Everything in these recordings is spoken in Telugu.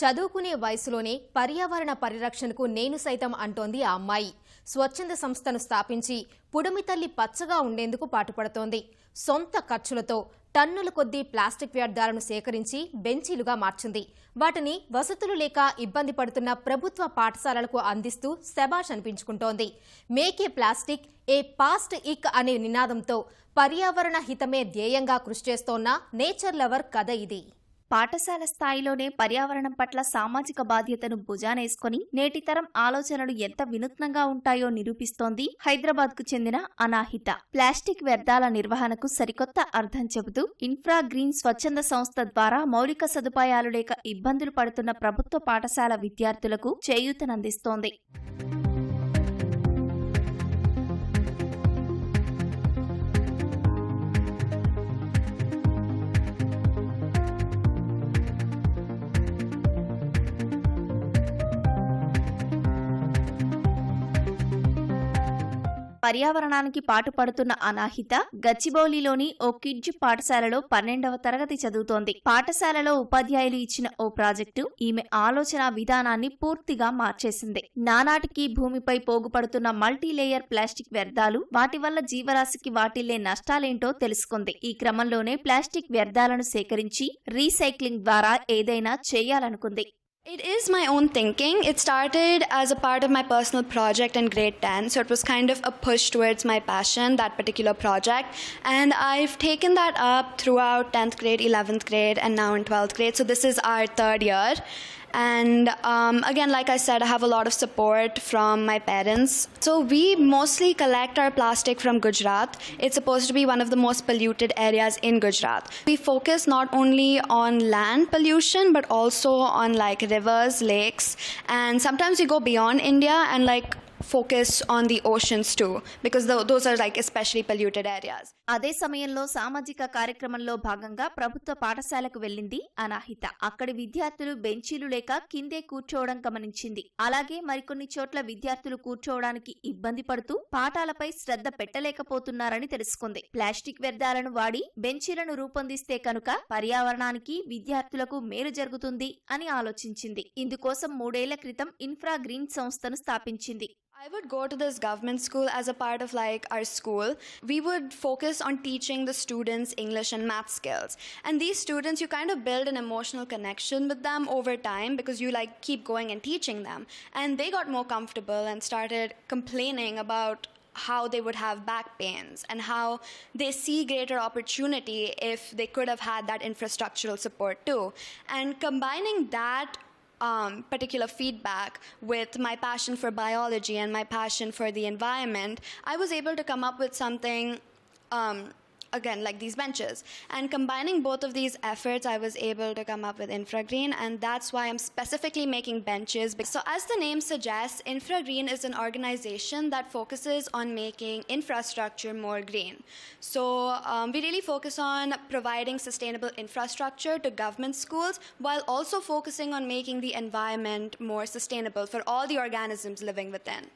చదువుకునే వయసులోనే పర్యావరణ పరిరక్షణకు నేను సైతం అంటోంది ఆ అమ్మాయి. స్వచ్ఛంద సంస్థను స్థాపించి పుడమి తల్లి పచ్చగా ఉండేందుకు పాటుపడుతోంది. సొంత ఖర్చులతో టన్నుల కొద్దీ ప్లాస్టిక్ వ్యర్థాలను సేకరించి బెంచీలుగా మార్చింది. వాటిని వసతులు లేక ఇబ్బంది పడుతున్న ప్రభుత్వ పాఠశాలలకు అందిస్తూ శబాష్ అనిపించుకుంటోంది. మేకే ప్లాస్టిక్ ఏ పాస్ట్ ఇక్ అనే నినాదంతో పర్యావరణ హితమే ధ్యేయంగా కృషి చేస్తోన్న నేచర్ లవర్ కథ ఇది. పాఠశాల స్థాయిలోనే పర్యావరణం పట్ల సామాజిక బాధ్యతను భుజానేసుకొని నేటితరం ఆలోచనలు ఎంత వినూత్నంగా ఉంటాయో నిరూపిస్తోంది హైదరాబాద్కు చెందిన అనాహిత. ప్లాస్టిక్ వ్యర్థాల నిర్వహణకు సరికొత్త అర్థం చెబుతూ ఇన్ఫ్రా గ్రీన్ స్వచ్ఛంద సంస్థ ద్వారా మౌలిక సదుపాయాలు లేక ఇబ్బందులు పడుతున్న ప్రభుత్వ పాఠశాల విద్యార్థులకు చేయూతనందిస్తోంది. పర్యావరణానికి పాటుపడుతున్న అనాహిత గచ్చిబౌలిలోని ఓ కిడ్జ్ పాఠశాలలో పన్నెండవ తరగతి చదువుతోంది. పాఠశాలలో ఉపాధ్యాయులు ఇచ్చిన ఓ ప్రాజెక్టు ఈమె ఆలోచన విధానాన్ని పూర్తిగా మార్చేసింది. నానాటికి భూమిపై పోగుపడుతున్న మల్టీలేయర్ ప్లాస్టిక్ వ్యర్థాలు వాటి వల్ల జీవరాశికి వాటిల్లే నష్టాలేంటో తెలుసుకుంది. ఈ క్రమంలోనే ప్లాస్టిక్ వ్యర్థాలను సేకరించి రీసైక్లింగ్ ద్వారా ఏదైనా చేయాలనుకుంది. It is my own thinking. It started as a part of my personal project in grade 10. So it was kind of a push towards my passion, that particular project. And I've taken that up throughout 10th grade, 11th grade, and now in 12th grade. So this is our third year. And um, again, like I said, I have a lot of support from my parents. So we mostly collect our plastic from Gujarat. It's supposed to be one of the most polluted areas in Gujarat. We focus not only on land pollution, but also on like rivers, lakes, and sometimes we go beyond India and like focus on the oceans too, because tho- those are like especially polluted areas. అదే సమయంలో సామాజిక కార్యక్రమంలో భాగంగా ప్రభుత్వ పాఠశాలకు వెళ్ళింది అనాహిత. అక్కడి విద్యార్థులు బెంచీలు లేక కిందే కూర్చోవడం గమనించింది. అలాగే మరికొన్ని చోట్ల విద్యార్థులు కూర్చోవడానికి ఇబ్బంది పడుతూ పాఠాలపై శ్రద్ధ పెట్టలేకపోతున్నారని తెలుసుకుంది. ప్లాస్టిక్ వ్యర్థాలను వాడి బెంచీలను రూపొందిస్తే కనుక పర్యావరణానికి విద్యార్థులకు మేలు జరుగుతుంది అని ఆలోచించింది. ఇందుకోసం మూడేళ్ళ క్రితం ఇన్ఫ్రా గ్రీన్ సంస్థను స్థాపించింది. I would go to this government school as a part of like our school. We would focus on teaching the students English and math skills. And these students, you kind of build an emotional connection with them over time because you like keep going and teaching them. And they got more comfortable and started complaining about how they would have back pains and how they see greater opportunity if they could have had that infrastructural support too. And combining that um, particular feedback with my passion for biology and my passion for the environment, I was able to come up with something. Um, Again, like these benches. And combining both of these efforts, I was able to come up with InfraGreen, and that's why I'm specifically making benches. So, as the name suggests, InfraGreen is an organization that focuses on making infrastructure more green. So, um, we really focus on providing sustainable infrastructure to government schools while also focusing on making the environment more sustainable for all the organisms living within.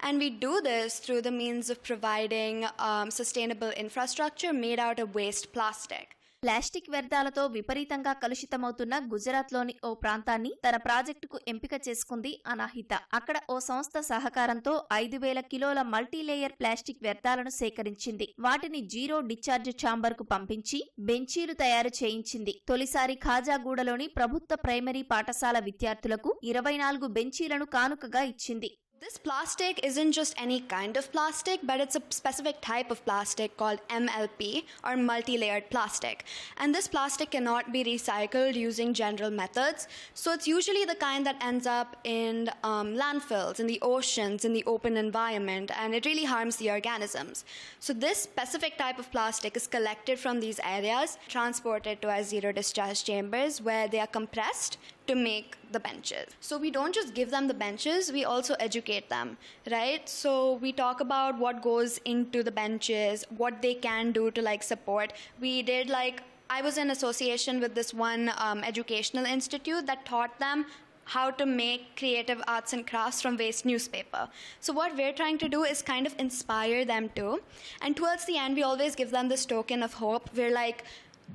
And we do this through the means of providing um, sustainable infrastructure made out of waste plastic. Plastic వ్యర్థాలతో విపరీతంగా కలుషితమవుతున్న గుజరాత్లోని ఓ ప్రాంతాన్ని తన ప్రాజెక్టుకు ఎంపిక చేసుకుంది అనాహిత. అక్కడ ఓ సంస్థ సహకారంతో ఐదు వేల కిలోల మల్టీలేయర్ ప్లాస్టిక్ వ్యర్థాలను సేకరించింది. వాటిని జీరో డిశ్చార్జ్ ఛాంబర్కు పంపించి బెంచీలు తయారు చేయించింది. తొలిసారి ఖాజాగూడలోని ప్రభుత్వ ప్రైమరీ పాఠశాల విద్యార్థులకు ఇరవై నాలుగు బెంచీలను కానుకగా ఇచ్చింది. This plastic isn't just any kind of plastic, but it's a specific type of plastic called MLP or multi layered plastic. And this plastic cannot be recycled using general methods. So it's usually the kind that ends up in um, landfills, in the oceans, in the open environment, and it really harms the organisms. So this specific type of plastic is collected from these areas, transported to our zero discharge chambers where they are compressed to make the benches. So we don't just give them the benches, we also educate them, right? So we talk about what goes into the benches, what they can do to like support. We did like I was in association with this one um, educational institute that taught them how to make creative arts and crafts from waste newspaper. So, what we're trying to do is kind of inspire them too. And towards the end, we always give them this token of hope. We're like,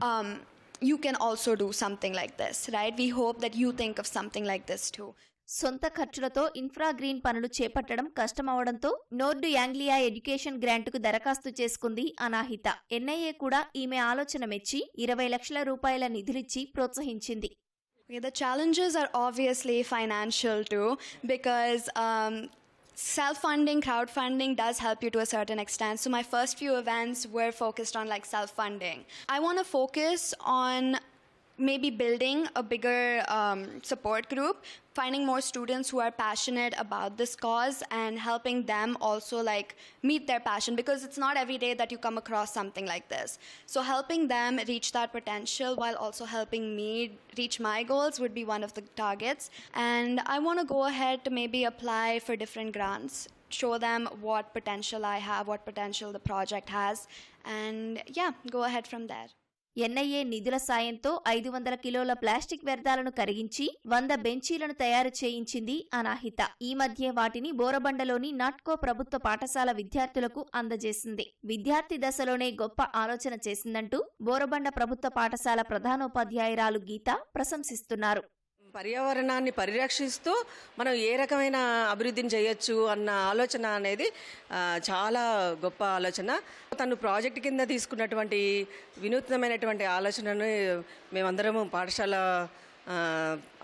um, you can also do something like this right we hope that you think of something like this to సొంత ఖర్చులతో ఇన్ఫ్రా గ్రీన్ పనులు చేపట్టడం కష్టం కష్టమవడంతో నోర్డు యాంగ్లియా ఎడ్యుకేషన్ గ్రాంటుకు దరఖాస్తు చేసుకుంది అనాహిత. ఎన్ఐఏ కూడా ఈమె ఆలోచన మెచ్చి ఇరవై లక్షల రూపాయల నిధులిచ్చి ప్రోత్సహించింది. The challenges are obviously financial too because self funding, crowdfunding does help you to a certain extent. So, my first few events were focused on like self funding. I want to focus on maybe building a bigger um, support group finding more students who are passionate about this cause and helping them also like meet their passion because it's not every day that you come across something like this. So helping them reach that potential while also helping me reach my goals would be one of the targets. And i want to go ahead to maybe apply for different grants show them what potential i have what potential the project has and yeah go ahead from there NIA నిధుల సాయంతో ఐదు వందల కిలోల ప్లాస్టిక్ వ్యర్థాలను కరిగించి వంద బెంచీలను తయారు చేయించింది అనాహిత. ఈ మధ్య వాటిని బోరబండలోని నాట్కో ప్రభుత్వ పాఠశాల విద్యార్థులకు అందజేసింది. విద్యార్థి దశలోనే గొప్ప ఆలోచన చేసిందంటూ బోరబండ ప్రభుత్వ పాఠశాల ప్రధానోపాధ్యాయురాలు గీత ప్రశంసిస్తున్నారు. పర్యావరణాన్ని పరిరక్షిస్తూ మనం ఏ రకమైన అభివృద్ధిని చేయొచ్చు అన్న ఆలోచన అనేది చాలా గొప్ప ఆలోచన. తను ప్రాజెక్ట్ కింద తీసుకున్నటువంటి వినూత్నమైనటువంటి ఆలోచనను మేమందరము పాఠశాల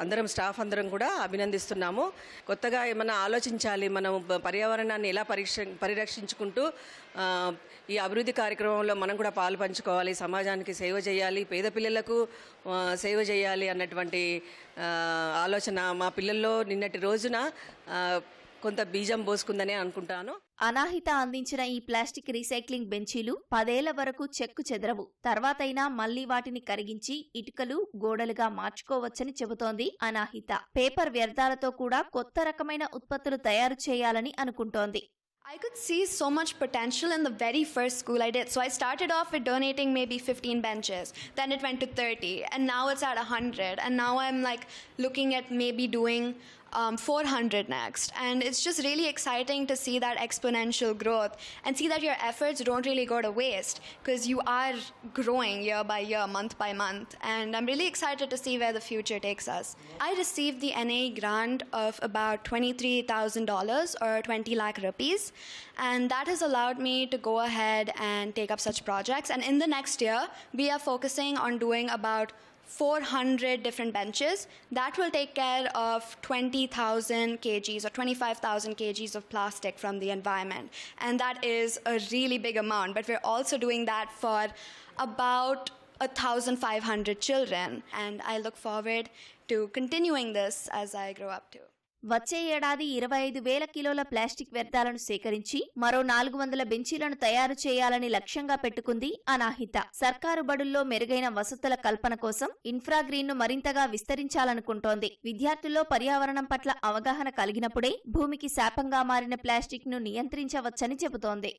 అందరం స్టాఫ్ అందరం కూడా అభినందిస్తున్నాము. కొత్తగా ఏమైనా ఆలోచించాలి మనం పర్యావరణాన్ని ఎలా పరీక్ష పరిరక్షించుకుంటూ ఈ అభివృద్ధి కార్యక్రమంలో మనం కూడా పాలు పంచుకోవాలి సమాజానికి సేవ చేయాలి పేద పిల్లలకు సేవ చేయాలి అన్నటువంటి ఆలోచన మా పిల్లల్లో నిన్నటి రోజున కొంత బీజం పోసుకుందని అనుకుంటాను అనాహిత అందించిన ఈ ప్లాస్టిక్ రీసైక్లింగ్ బెంచీలు పదేళ్ళ వరకు చెక్కు చెదరవు తర్వాతైనా మళ్ళీ వాటిని కరిగించి ఇటుకలు గోడలుగా మార్చుకోవచ్చని చెబుతోంది అనాహిత పేపర్ వ్యర్థాలతో కూడా కొత్త రకమైన ఉత్పత్తులు తయారు చేయాలని అనుకుంటోంది I could see so much potential in the very first school I did. So I started off with donating maybe 15 benches, then it went to 30, and now it's at 100. And now I'm like looking at maybe doing um, 400 next. And it's just really exciting to see that exponential growth and see that your efforts don't really go to waste because you are growing year by year, month by month. And I'm really excited to see where the future takes us. I received the NA grant of about $23,000 or 20 lakh rupees. And that has allowed me to go ahead and take up such projects. And in the next year, we are focusing on doing about 400 different benches. That will take care of 20,000 kgs or 25,000 kgs of plastic from the environment. And that is a really big amount. But we're also doing that for about 1,500 children. And I look forward to continuing this as I grow up too. వచ్చే ఏడాది ఇరవై ఐదు వేల కిలోల ప్లాస్టిక్ వ్యర్థాలను సేకరించి మరో నాలుగు వందల బెంచీలను తయారు చేయాలని లక్ష్యంగా పెట్టుకుంది అనాహిత. సర్కారు బడుల్లో మెరుగైన వసతుల కల్పన కోసం ఇన్ఫ్రాగ్రీన్ను మరింతగా విస్తరించాలనుకుంటోంది. విద్యార్థుల్లో పర్యావరణం పట్ల అవగాహన కలిగినప్పుడే భూమికి శాపంగా మారిన ప్లాస్టిక్ను నియంత్రించవచ్చని చెబుతోంది.